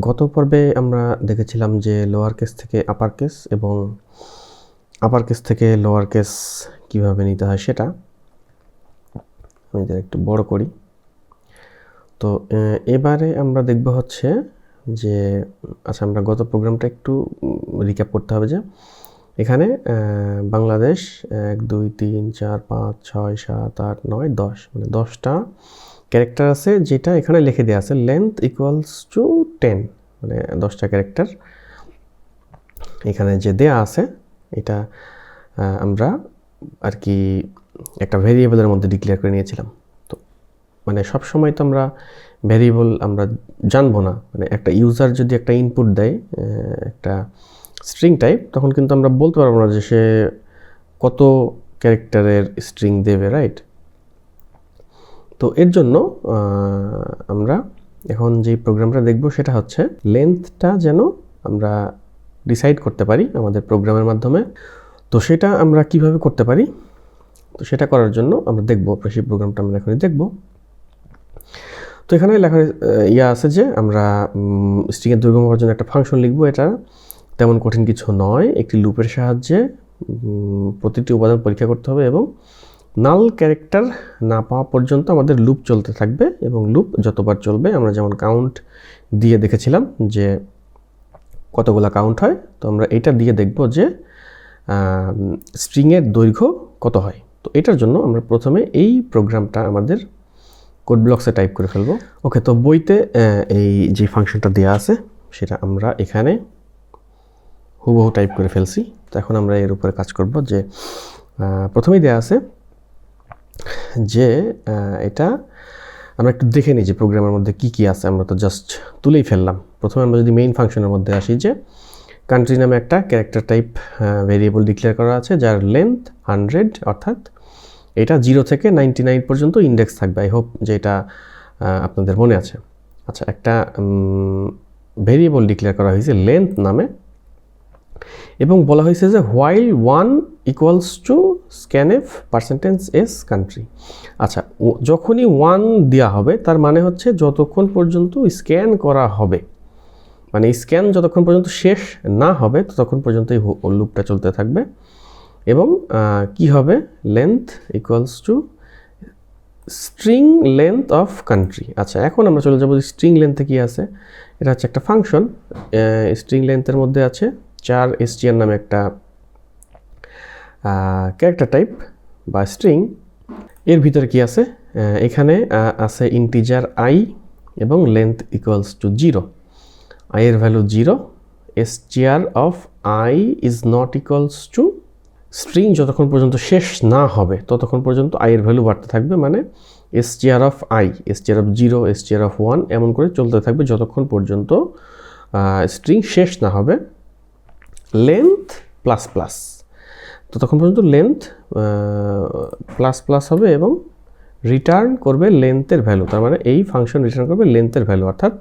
গত পর্বে আমরা দেখেছিলাম যে লোয়ার কেস থেকে আপার কেস এবং আপার কেস থেকে লোয়ার কেস কীভাবে নিতে হয় সেটা আমি একটু বড় করি। তো এবারে আমরা দেখব হচ্ছে যে আচ্ছা আমরা গত প্রোগ্রামটা একটু রিক্যাপ করতে হবে যে এখানে বাংলাদেশ এক, দুই, তিন, চার, পাঁচ, ছয়, সাত, আট, নয়, দশ মানে দশটা ক্যারেক্টার আছে যেটা এখানে লিখে দেওয়া আছে লেন্থ ইকুয়ালস টু টেন মানে দশটা ক্যারেক্টার এখানে যে দেয়া আছে, এটা আমরা আর কি একটা ভেরিয়েবলের মধ্যে ডিক্লেয়ার করে নিয়েছিলাম। তো মানে সব সময় তো আমরা ভেরিয়েবল আমরা জানব না। মানে একটা ইউজার যদি একটা ইনপুট দেয় একটা স্ট্রিং টাইপ তখন কিন্তু আমরা বলতে পারব না যে সে কত ক্যারেক্টারের স্ট্রিং দেবে রাইট তো এর জন্য আমরা এখন যেই প্রোগ্রামটা দেখব সেটা হচ্ছে লেন্থটা যেন আমরা ডিসাইড করতে পারি আমাদের প্রোগ্রামের মাধ্যমে। তো সেটা আমরা কীভাবে করতে পারি? তো সেটা করার জন্য আমরা দেখব সেই প্রোগ্রামটা আমরা এখনই দেখব। তো এখানে লেখা ইয়া আছে যে আমরা স্ট্রিংয়ের দৈর্ঘ্য মাপার জন্য একটা ফাংশন লিখব। এটা তেমন কঠিন কিছু নয়। একটি লুপের সাহায্যে প্রতিটি উপাদান পরীক্ষা করতে হবে এবং নাল ক্যারেক্টার না পাওয়া পর্যন্ত আমাদের লুপ চলতে থাকবে এবং লুপ যতবার চলবে, আমরা যেমন কাউন্ট দিয়ে দেখেছিলাম যে কতগুলা কাউন্ট হয়, তো আমরা এটা দিয়ে দেখব যে স্ট্রিংয়ের দৈর্ঘ্য কত হয়। তো এটার জন্য আমরা প্রথমে এই প্রোগ্রামটা আমাদের কোড ব্লকসে টাইপ করে ফেলব। ওকে, তো বইতে এই যে ফাংশনটা দেওয়া আছে, সেটা আমরা এখানে হুবহু টাইপ করে ফেলছি। তো এখন আমরা এর উপরে কাজ করব যে প্রথমেই দেওয়া আছে যে এটা আমরা একটু দেখে নিই যে প্রোগ্রামের মধ্যে কি কি আছে। আমরা তো জাস্ট তুলেই ফেললাম। প্রথমে আমরা যদি মেইন ফাংশনের মধ্যে আসি যে কান্ট্রি নামে একটা ক্যারেক্টার টাইপ ভেরিয়েবল ডিক্লেয়ার করা আছে, যার লেন্থ হান্ড্রেড অর্থাৎ এটা জিরো থেকে নাইনটি নাইন পর্যন্ত ইন্ডেক্স থাকবে। আই হোপ যে এটা আপনাদের মনে আছে। আচ্ছা একটা ভেরিয়েবল ডিক্লেয়ার করা হয়েছে লেন্থ নামে এবং বলা হয়েছে যে while one equals to scanf percentage S country. আচ্ছা যখনই ওয়ান দেওয়া হবে, তার মানে হচ্ছে যতক্ষণ পর্যন্ত স্ক্যান করা হবে মানে স্ক্যান যতক্ষণ পর্যন্ত শেষ না হবে, ততক্ষণ পর্যন্ত এই লুপটা চলতে থাকবে। এবং কি হবে? Length equals to string length of country. আচ্ছা এখন আমরা চলে যাব স্ট্রিং লেন্থে কি আছে। এটা হচ্ছে একটা ফাংশন স্ট্রিং লেন্থের মধ্যে আছে চার এসটিআর নামে একটা ক্যারেক্টার টাইপ বা স্ট্রিং এর ভিতরে কি আছে? এখানে আছে ইন্টিজার আই এবং length equals to zero I এর value zero STR of I is not equals to string যতক্ষণ পর্যন্ত শেষ না হবে, ততক্ষণ পর্যন্ত আই এর ভ্যালু বাড়তে থাকবে মানে STR of I STR of zero STR of one এমন করে চলতে থাকবে যতক্ষণ পর্যন্ত স্ট্রিং শেষ না হবে। লেন্থ প্লাস প্লাস তো তখন পর্যন্ত লেন্থ প্লাস প্লাস হবে এবং রিটার্ন করবে লেন্থের ভ্যালু তার মানে এই ফাংশন রিটার্ন করবে লেন্থের ভ্যালু অর্থাৎ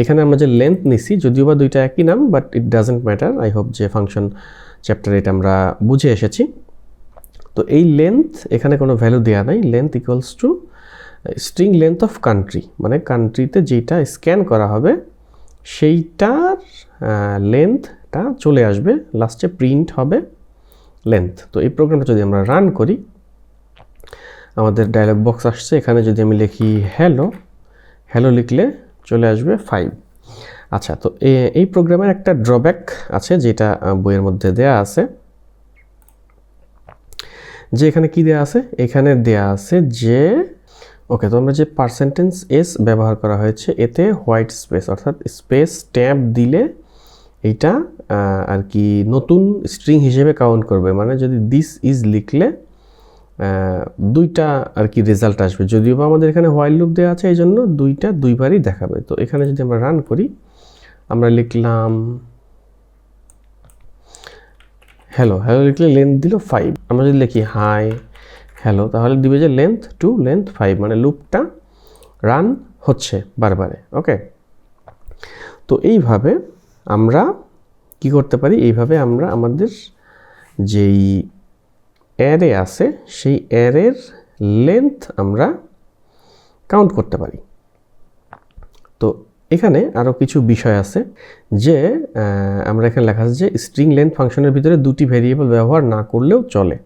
এখানে আমরা যে লেন্থ নিছি, যদিও বা দুইটা একই নাম but it doesn't matter I hope যে ফাংশন চ্যাপ্টার এটা আমরা বুঝে এসেছি। তো এই লেন্থ এখানে কোনো ভ্যালু দেওয়া নাই। Length equals to string length of country মানে কান্ট্রিতে যেটা স্ক্যান করা হবে, সেইটার লেন্থটা চলে আসবে। লাস্টে প্রিন্ট হবে। লেন্থ তো এই প্রোগ্রামটা যদি আমরা রান করি, আমাদের ডায়লগ বক্স আসছে। এখানে যদি আমি লিখি হ্যালো হ্যালো লিখলে চলে আসবে ফাইভ আচ্ছা তো এই প্রোগ্রামের একটা ড্রব্যাক আছে যেটা বইয়ের মধ্যে দেয়া আছে। যে এখানে কি দেয়া আছে? এখানে দেয়া আছে যে, ওকে, তো আমরা যে পার্সেন্টেজ এস ব্যবহার করা হয়েছে, এতে হোয়াইট স্পেস অর্থাৎ স্পেস ট্যাব দিলে এইটা আর কি নতুন স্ট্রিং হিসেবে কাউন্ট করবে। মানে যদি দিস ইজ লিখলে দুইটা আর কি রেজাল্ট আসবে। যদিও বা আমাদের এখানে হোয়াইল লুপ দেওয়া আছে এই জন্য দুইটা দুইবারই দেখাবে। তো এখানে যদি আমরা রান করি, আমরা লিখলাম হ্যালো হ্যালো লিখলে লেন্থ দিল ফাইভ আমরা যদি লিখি হাই হ্যালো তাহলে দিবে যে লেন্থ টু লেন্থ ফাইভ মানে লুপটা রান হচ্ছে বারবারে ওকে তো এইভাবে আমরা কি করতে পারি? এইভাবে আমরা আমাদের যেই অ্যারে আছে, সেই অ্যারের লেন্থ আমরা কাউন্ট করতে পারি। তো এখানে আরও কিছু বিষয় আছে যে আমরা এখানে লেখা আছে যে স্ট্রিং লেন্থ ফাংশনের ভিতরে দুটি ভেরিয়েবল ব্যবহার না করলেও চলে।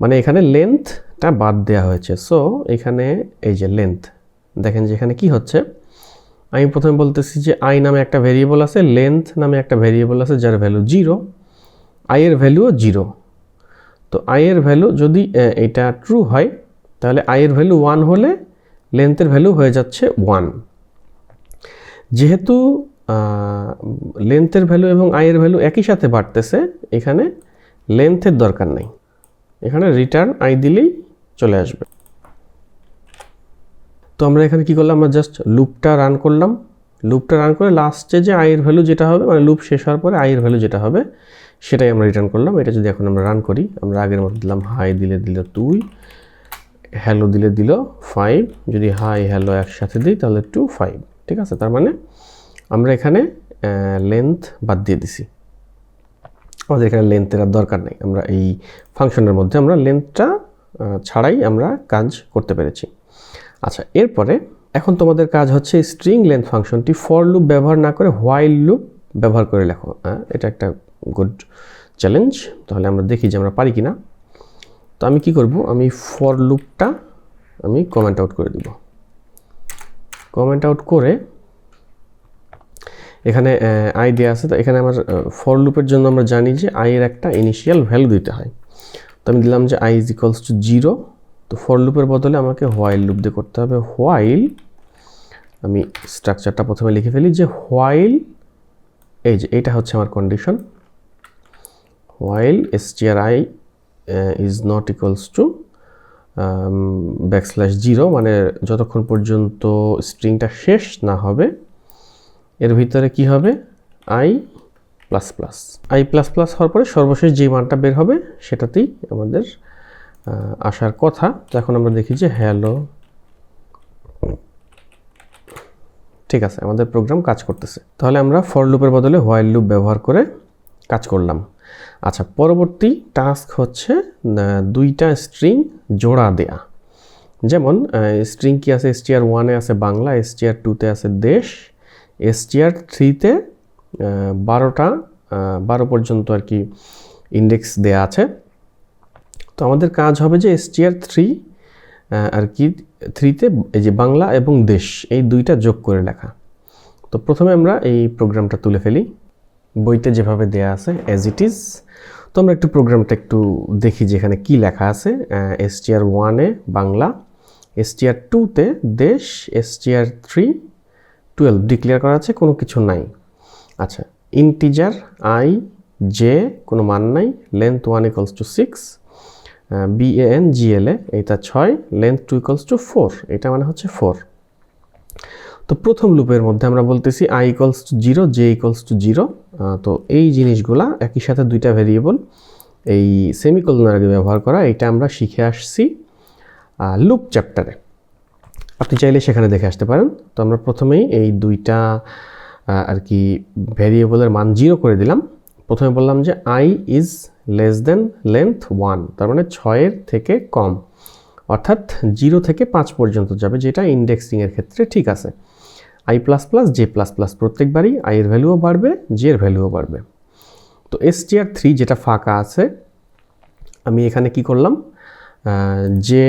মানে এখানে লেন্থটা বাদ দেওয়া হয়েছে। সো এখানে এই যে লেন্থ দেখেন যে এখানে কি হচ্ছে? আমি প্রথমে বলতেছি যে আই নামে একটা ভেরিয়েবল আছে লেন্থ নামে একটা ভেরিয়েবল আছে, যার ভ্যালু জিরো আই এর ভ্যালুও জিরো তো আই এর ভ্যালু যদি এটা ট্রু হয়, তাহলে আই এর ভ্যালু ওয়ান হলে লেন্থের ভ্যালু হয়ে যাচ্ছে ওয়ান যেহেতু লেন্থের ভ্যালু এবং আয়ের ভ্যালু একই সাথে বাড়তেছে, এখানে লেন্থের দরকার নেই। এখানে রিটার্ন আই দিলেই চলে আসবে। তো আমরা এখানে কি করলাম? আমরা জাস্ট লুপটা রান করলাম। লুপটা রান করে লাস্টে যে আয়ের ভ্যালু যেটা হবে মানে লুপ শেষ হওয়ার পরে আয়ের ভ্যালু যেটা হবে, সেটাই আমরা রিটার্ন করলাম। এটা যদি এখন আমরা রান করি, আমরা আগের মতো দিলাম হাই দিলে দিল তুই হ্যালো দিলে দিল ফাইভ যদি হাই হ্যালো একসাথে দিই, তাহলে টু ফাইভ ঠিক আছে? তার মানে আমরা এখানে লেন্থ বাদ দিয়ে দিছি। আমাদের এখানে লেন্থের আর দরকার নেই। আমরা এই ফাংশনের মধ্যে আমরা লেন্থটা ছাড়াই আমরা কাজ করতে পেরেছি। আচ্ছা এরপরে এখন তোমাদের কাজ হচ্ছে স্ট্রিং লেন্থ ফাংশনটি ফর লুপ ব্যবহার না করে হোয়াইল লুপ ব্যবহার করে লেখো। হ্যাঁ এটা একটা গুড চ্যালেঞ্জ তাহলে আমরা দেখি যে আমরা পারি কি না তো আমি কি করব? আমি ফর লুপটা আমি কমেন্ট আউট করে দিব। কমেন্ট আউট করে এখানে আই দেওয়া আছে। তো এখানে আমার ফর লুপের জন্য আমরা জানি যে আই এর একটা ইনিশিয়াল ভ্যালু দিতে হয়। তো আমি দিলাম যে I is equals to zero তো ফর লুপের বদলে আমাকে হোয়াইল লুপ দিয়ে করতে হবে। হোয়াইল আমি স্ট্রাকচারটা প্রথমে লিখে ফেলি যে হোয়াইল এই যে এইটা হচ্ছে আমার condition while STR I is not equals to backslash zero মানে যতক্ষণ পর্যন্ত স্ট্রিংটা শেষ না হবে, এর ভিতরে কি হবে? I plus plus I plus plus হওয়ার পরে সর্বশেষ যে মানটা বের হবে, সেটাতেই আমাদের আসার কথা। তো এখন আমরা দেখি যে হ্যালো। ঠিক আছে, আমাদের প্রোগ্রাম কাজ করতেছে। তাহলে আমরা ফর লুপের বদলে হোয়াইল লুপ ব্যবহার করে কাজ করলাম। আচ্ছা পরবর্তী টাস্ক হচ্ছে দুইটা স্ট্রিং জোড়া দেয়া। যেমন স্ট্রিং কি আছে? এসটিআর ওয়ানে আছে বাংলা এসটিআর টুতে আছে দেশ। এসটিআর থ্রিতে বারোটা বারো পর্যন্ত আর কি ইন্ডেক্স দেয়া আছে। তো আমাদের কাজ হবে যে এসটিআর থ্রি আর কি থ্রিতে এই যে বাংলা এবং দেশ, এই দুইটা যোগ করে লেখা। তো প্রথমে আমরা এই প্রোগ্রামটা তুলে ফেলি। বইতে যেভাবে দেয়া আছে অ্যাজ ইট ইজ তো আমরা একটু প্রোগ্রামটা একটু দেখি যে এখানে কী লেখা আছে। এসটিআর ওয়ানে বাংলা এসটিআর টুতে দেশ এসটিআর থ্রি টুয়েলভ ডিক্লেয়ার করা আছে, কোনো কিছু নাই। আচ্ছা ইন্টিজার আই জে কোনো মান নাই length one equals to six BAN GLA এইটা ছয় length two equals to four এটা মানে হচ্ছে ফোর তো প্রথম লুপের মধ্যে আমরা বলতেছি I equals to zero J equals to zero তো এই জিনিসগুলা একই সাথে দুইটা ভেরিয়েবল এই সেমিকলনার আগে ব্যবহার করা, এটা আমরা শিখে আসছি লুপ চ্যাপ্টারে আপনি চাইলে সেখানে দেখে আসতে পারেন। তো আমরা প্রথমেই এই দুইটা আর কি ভেরিয়েবলের মান জিরো করে দিলাম। প্রথমে বললাম যে I is less than length one তার মানে ছয়ের থেকে কম। অর্থাৎ জিরো থেকে পাঁচ পর্যন্ত যাবে, যেটা ইন্ডেক্সিংয়ের ক্ষেত্রে ঠিক আছে। I plus plus J plus plus প্রত্যেকবারই আইয়ের ভ্যালুও বাড়বে জের ভ্যালুও বাড়বে। তো এসটিআর থ্রি যেটা ফাঁকা আছে, আমি এখানে কি করলাম? যে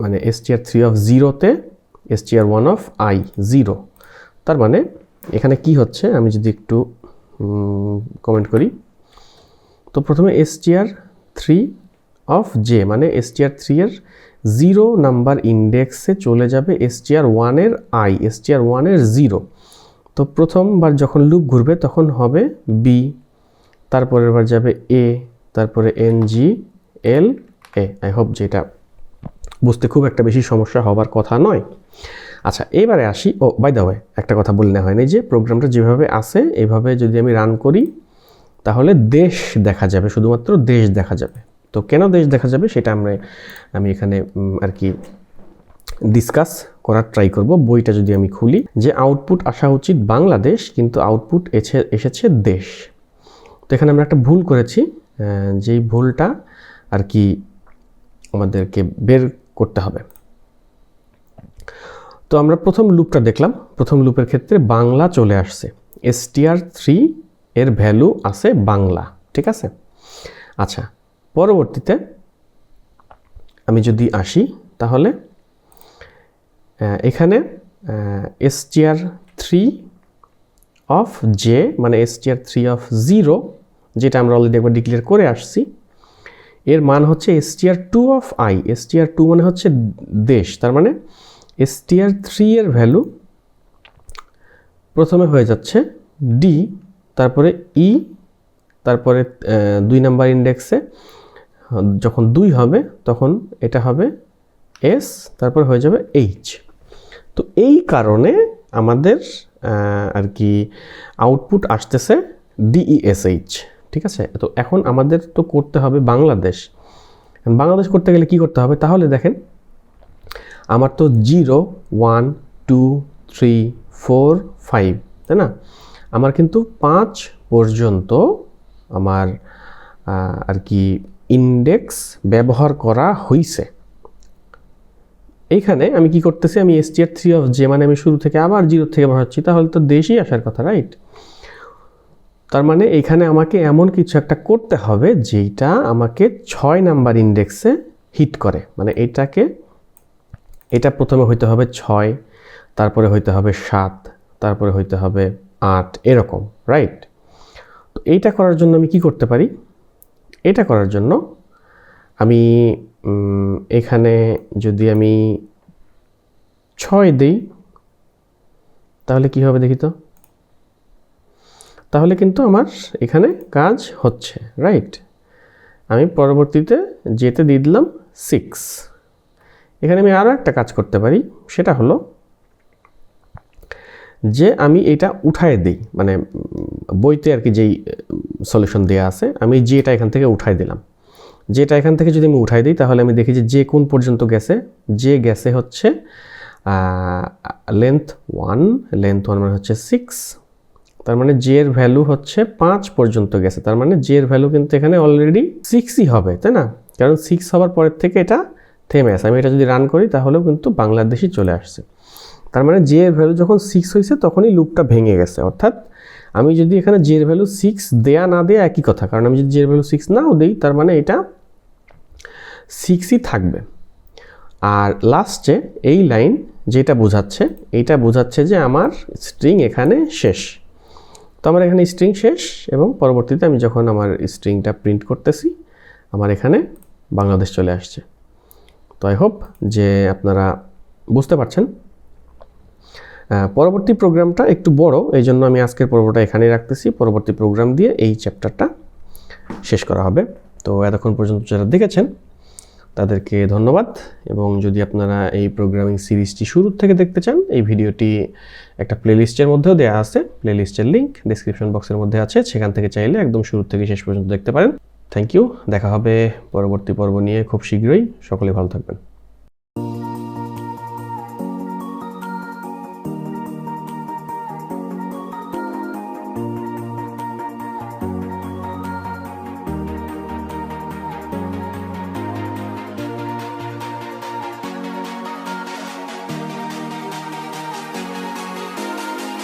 মানে এসটিআর থ্রি অফ জিরোতে STR one of I zero তার মানে এখানে কি হচ্ছে? আমি যদি একটু কমেন্ট করি। তো প্রথমে এসটিআর থ্রি অফ জে মানে এসটিআর থ্রি এর জিরো নাম্বার ইন্ডেক্সে চলে যাবে এসটিআর ওয়ানের আই এসটিআর ওয়ানের জিরো তো প্রথমবার যখন লুপ ঘুরবে তখন হবে বি তারপরের বার যাবে এ তারপরে N G L A I hope যেটা বুঝতে খুব একটা বেশি সমস্যা হবার কথা নয়। আচ্ছা এবারে আসি। ও বাই দা ওয়ে একটা কথা বলে নেওয়া হয়নি যে প্রোগ্রামটা যেভাবে আছে, এভাবে যদি আমি রান করি, তাহলে দেশ দেখা যাবে, শুধুমাত্র দেশ দেখা যাবে। তো কেন দেশ দেখা যাবে সেটা আমরা, আমি এখানে আর কি ডিসকাস করার ট্রাই করব। বইটা যদি আমি খুলি, যে আউটপুট আসা উচিত বাংলাদেশ, কিন্তু আউটপুট এসে এসেছে দেশ। তো এখানে আমরা একটা ভুল করেছি যেই ভুলটা আর কি আমাদেরকে বের করতে হবে। তো আমরা প্রথম লুপটা দেখলাম। প্রথম লুপের ক্ষেত্রে বাংলা চলে আসছে। এসটিআর থ্রি এর ভ্যালু আছে বাংলা, ঠিক আছে? আচ্ছা পরবর্তীতে আমি যদি আসি তাহলে এখানে এসটিআর থ্রি অফ জে মানে এসটিআর থ্রি অফ জিরো যেটা আমরা অলরেডি একবার ডিক্লেয়ার করে আসছি, এর মান হচ্ছে STR two of I STR two মানে হচ্ছে দেশ, তার মানে এসটিআর থ্রি এর ভ্যালু প্রথমে হয়ে যাচ্ছে ডি তারপরে ই তারপরে আহ, দুই নাম্বার ইন্ডেক্সে যখন দুই হবে তখন এটা হবে এস তারপর হয়ে যাবে এইচ তো এই কারণে আমাদের আর কি আউটপুট আসতেছে ডিইএসএইচ ঠিক আছে? তো এখন আমাদের তো করতে হবে বাংলাদেশ। বাংলাদেশ করতে গেলে কি করতে হবে? তাহলে দেখেন আমার তো zero, one, two, three, four, five, তাই না? আমার কিন্তু পাঁচ পর্যন্ত আমার আর কি ইন্ডেক্স ব্যবহার করা হইছে। এইখানে আমি কি করতেছি? আমি এসটিআর থ্রি অফ যে মানে আমি শুরু থেকে আবার জিরো থেকে বসাচ্ছি তাহলে তো দেশেই আসার কথা রাইট তার মানে এখানে আমাকে এমন কিছু একটা করতে হবে যেটা আমাকে ছয় নাম্বার ইন্ডেক্সে হিট করে। মানে এটাকে এটা প্রথমে হইতে হবে ছয়, তারপরে হইতে হবে সাত, তারপরে হইতে হবে আট, এরকম রাইট তো এইটা করার জন্য আমি কি করতে পারি? এটা করার জন্য আমি এখানে যদি আমি ছয় দিই, তাহলে কি হবে দেখি তো? তাহলে কিন্তু আমার এখানে কাজ হচ্ছে রাইট আমি পরবর্তীতে যেতে দিয়ে দিলাম সিক্স এখানে আমি আরও একটা কাজ করতে পারি। সেটা হলো যে আমি এটা উঠায় দিই মানে বইতে আর কি যেই সলিউশন দেওয়া আছে, আমি যেটা এখান থেকে উঠায় দিলাম। যেটা এখান থেকে যদি আমি উঠাই দিই, তাহলে আমি দেখি যে যে কোন পর্যন্ত গেছে, যে গেছে হচ্ছে লেন্থ ওয়ান লেন্থ ওয়ান মানে হচ্ছে সিক্স তার মানে জে এর ভ্যালু হচ্ছে পাঁচ পর্যন্ত গেছে। তার মানে জে এর ভ্যালু কিন্তু এখানে অলরেডি সিক্সই হবে, তাই না? কারণ সিক্স হওয়ার পরের থেকে এটা থেমে আসে আমি এটা যদি রান করি, তাহলেও কিন্তু বাংলাদেশই চলে আসছে। তার মানে জে এর ভ্যালু যখন সিক্স হয়েছে, তখনই লুপটা ভেঙে গেছে। অর্থাৎ আমি যদি এখানে জে এর ভ্যালু সিক্স দেয়া না দেয়া একই কথা, কারণ আমি যদি জে এর ভ্যালু সিক্স নাও দিই, তার মানে এটা সিক্সই থাকবে। আর লাস্টে এই লাইন যেটা বোঝাচ্ছে এইটা বোঝাচ্ছে যে আমার স্ট্রিং এখানে শেষ। তো আমার এখানে স্ট্রিং শেষ এবং পরবর্তীতে আমি যখন আমার স্ট্রিংটা প্রিন্ট করতেছি, আমার এখানে বাংলাদেশ চলে আসছে। তো আই হোপ যে আপনারা বুঝতে পারছেন। পরবর্তী প্রোগ্রামটা একটু বড়, এই জন্য আমি আজকের পর্বটা এখানেই রাখতেছি। পরবর্তী প্রোগ্রাম দিয়ে এই চ্যাপ্টারটা শেষ করা হবে। তো এতক্ষণ পর্যন্ত যারা দেখেছেন, তাদেরকে ধন্যবাদ। এবং যদি আপনারা এই প্রোগ্রামিং সিরিজটি শুরু থেকে দেখতে চান, এই ভিডিওটি একটা প্লেলিস্টের মধ্যেও দেওয়া আছে। প্লেলিস্টের লিঙ্ক ডিসক্রিপশন বক্সের মধ্যে আছে। সেখান থেকে চাইলে একদম শুরু থেকে শেষ পর্যন্ত দেখতে পারেন। থ্যাংক ইউ দেখা হবে পরবর্তী পর্ব নিয়ে খুব শীঘ্রই। সকলে ভালো থাকবেন।